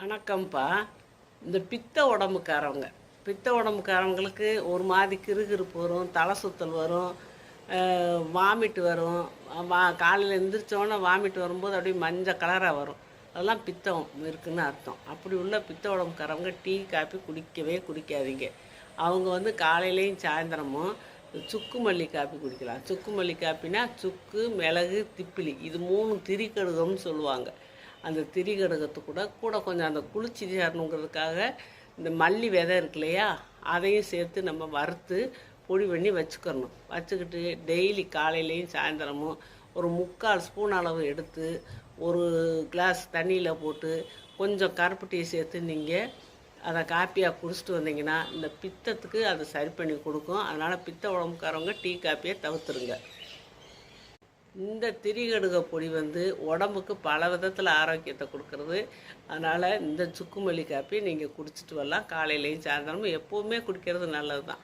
வணக்கம்ப்பா. இந்த பித்த உடம்புக்காரவங்க. பித்த உடம்புக்காரவங்களுக்கு ஒரு மாதிரி கிருகிருப்பு வரும் தலை சுத்தல் வரும் வாமிட் வரும். வா காலையில் எந்திரிச்சோன்னே வாமிட் வரும்போது அப்படியே மஞ்சள் கலராக வரும். அதெல்லாம் பித்தம் இருக்குன்னு அர்த்தம். அப்படி உள்ள பித்த உடம்புக்காரவங்க டீ காப்பி குடிக்கவே குடிக்காதீங்க. அவங்க வந்து காலையிலையும் சாயந்தரமும் சுக்கு மல்லி காப்பி குடிக்கலாம். சுக்கு மல்லி காப்பினா சுக்கு மிளகு திப்பிலி. இது மூணு திரிக்கடுகம்னு சொல்லுவாங்க. அந்த திரிகடகத்து கூட கூட கொஞ்சம் அந்த குளிர்ச்சி சேரணுங்கிறதுக்காக இந்த மல்லி விதை இருக்கு இல்லையா அதையும் சேர்த்து நம்ம வறுத்து பொடி பண்ணி வச்சுக்கணும். வச்சுக்கிட்டு டெய்லி காலையிலையும் சாயந்தரமும் ஒரு முக்கால் ஸ்பூன் அளவு எடுத்து ஒரு கிளாஸ் தண்ணியில் போட்டு கொஞ்சம் கருப்பு டீ சேர்த்து நீங்கள் அதை காப்பியாக குடிச்சிட்டு வந்தீங்கன்னா இந்த பித்தத்துக்கு அதை சரி பண்ணி கொடுக்கும். அதனால் பித்த உடம்புக்காரவங்க டீ காப்பியை தவிர்த்துருங்க. இந்த திரிகடுக பொடி வந்து உடம்புக்கு பல விதத்தில் ஆரோக்கியத்தை கொடுக்கறது. அதனால் இந்த சுக்குமல்லி காப்பி நீங்கள் குடிச்சிட்டு வரலாம். காலையிலையும் சாயந்தரமும் எப்போவுமே குடிக்கிறது நல்லது தான்